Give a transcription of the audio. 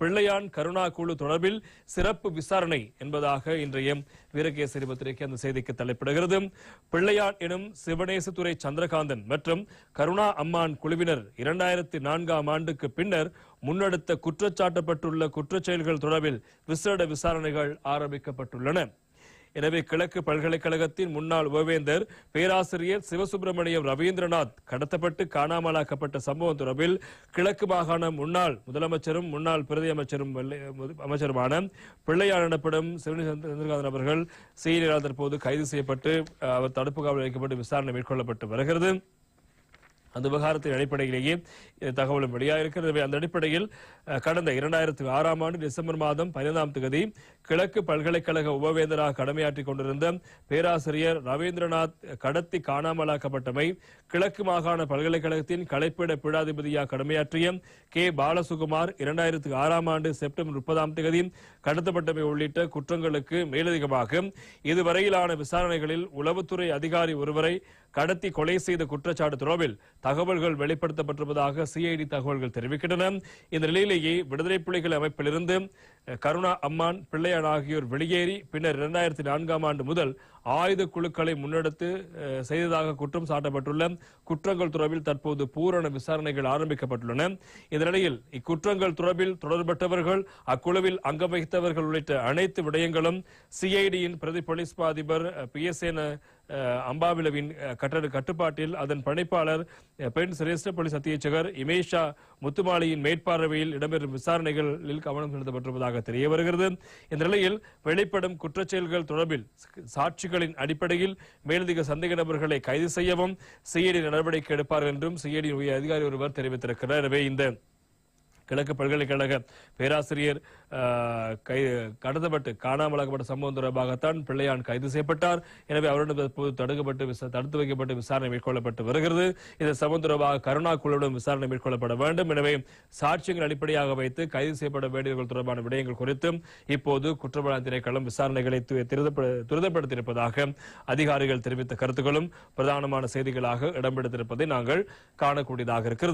பிள்ளையான் கருணா குழு தொடர்பில் சிறப்பு விசாரணை என்பதாக இன்றைய வீரகேசரி பத்திரிகை அந்த செய்திக்கு தலைப்பிடுகிறது. பிள்ளையான் எனும் சிவனேசதுரை சந்திரகாந்தன் மற்றும் கருணா அம்மான் குழுவினர் இரண்டாயிரத்தி நான்காம் ஆண்டுக்கு பின்னர் முன்னெடுத்த குற்றச்சாட்டப்பட்டுள்ள குற்றச்செயல்கள் தொடர்பில் விசேட விசாரணைகள் ஆரம்பிக்கப்பட்டுள்ளன. எனவே கிழக்கு பல்கலைக்கழகத்தின் முன்னாள் உபவேந்தர் பேராசிரியர் சிவசுப்பிரமணியம் ரவீந்திரநாத் கடத்தப்பட்டு காணாமலாக்கப்பட்ட சம்பவம் தொடர்பில் கிழக்கு மாகாண முன்னாள் முதலமைச்சரும் முன்னாள் பிரதி அமைச்சரும் வெள்ளை- அமைச்சருமான பிள்ளையார் எனப்படும் சிவனி சந்திரகாந்தன் அவர்கள் சீனியரால் தற்போது கைது செய்யப்பட்டு அவர் தடுப்பு காவல் வைக்கப்பட்டு விசாரணை மேற்கொள்ளப்பட்டு வருகிறது. அந்த விவகாரத்தின் அடிப்படையிலேயே தகவலும் வெளியாகிருக்கிறது அந்த அடிப்படையில் கடந்த இரண்டாயிரத்தி ஆறாம் ஆண்டு டிசம்பர் மாதம் பதினைந்தாம் தேதி கிழக்கு பல்கலைக்கழக உபவேந்தராக கடமையாற்றிக் கொண்டிருந்த பேராசிரியர் ரவீந்திரநாத் கடத்தி காணாமலாக்கப்பட்டமை கிழக்கு மாகாண பல்கலைக்கழகத்தின் கலைப்பிட பீடாதிபதியாக கடமையாற்றிய கே. பாலசுகுமார் இரண்டாயிரத்தி ஆறாம் ஆண்டு செப்டம்பர் முப்பதாம் தேதி கடத்தப்பட்டமை உள்ளிட்ட குற்றங்களுக்கு மேலதிகமாக இதுவரையிலான விசாரணைகளில் உளவுத்துறை அதிகாரி ஒருவரை கடத்தி கொலை செய்த குற்றச்சாட்டு தொடர்பில் தகவல்கள் வெளிப்படுத்தப்பட்டிருப்பதாக சிஐடி தகவல்கள் தெரிவிக்கின்றன. இந்த நிலையிலேயே விடுதலை புலிகள் அமைப்பிலிருந்து கருணா அம்மான் பிள்ளையான் ஆகியோர் வெளியேறி பின்னர் இரண்டாயிரத்தி நான்காம் ஆண்டு முதல் ஆயுத குழுக்களை முன்னெடுத்து செய்ததாக குற்றம் சாட்டப்பட்டுள்ள குற்றங்கள் தொடர்பில் தற்போது பூரண விசாரணைகள் ஆரம்பிக்கப்பட்டுள்ளன. இந்த நிலையில் இக்குற்றங்கள் தொடர்பில் தொடர்பட்டவர்கள் அக்குழுவில் அங்கம் வகித்தவர்கள் உள்ளிட்ட அனைத்து விடயங்களும் சிஐடியின் பிரதி போலீஸ் அதிபர் பி எஸ் அம்பாவிலவின் கட்டட கட்டுப்பாட்டில் அதன் பணிப்பாளர் பெண் சிரேஷ்ட போலீஸ் இமேஷா முத்துமாலியின் மேற்பார்வையில் இடம்பெறும் விசாரணைகளில் கவனம் செலுத்தப்பட்டிருப்பதாக தெரிய வருகிறது. இந்த நிலையில் வெளிப்படும் குற்றச்செயல்கள் தொடர்பில் சாட்சிகளின் அடிப்படையில் மேலதிக சந்தேக நபர்களை கைது செய்யவும் சிஐடி நடவடிக்கை எடுப்பார் என்றும் சிஐடி அதிகாரி ஒருவர் தெரிவித்திருக்கிறார். எனவே இந்த கிழக்கு பல்கலைக்கழக பேராசிரியர் கடத்தப்பட்டு காணாமலாக்கப்பட்ட சம்பவம் தொடர்பாகத்தான் பிள்ளையான் கைது செய்யப்பட்டார். எனவே அவரிடம் தற்போது தடுக்கப்பட்டு தடுத்து வைக்கப்பட்டு விசாரணை மேற்கொள்ளப்பட்டு வருகிறது. இந்த சம்பவம் தொடர்பாக கருணா குழுவிடம் விசாரணை மேற்கொள்ளப்பட வேண்டும். எனவே சாட்சியங்கள் அடிப்படையாக வைத்து கைது செய்யப்பட வேண்டியவர்கள் தொடர்பான விடயங்கள் குறித்தும் இப்போது குற்றவாளி திணைக்களம் விசாரணைகளை துரிதப்படுத்தியிருப்பதாக அதிகாரிகள் தெரிவித்த கருத்துக்களும் பிரதானமான செய்திகளாக இடம்பெடுத்திருப்பதை நாங்கள் காணக்கூடியதாக இருக்கிறது.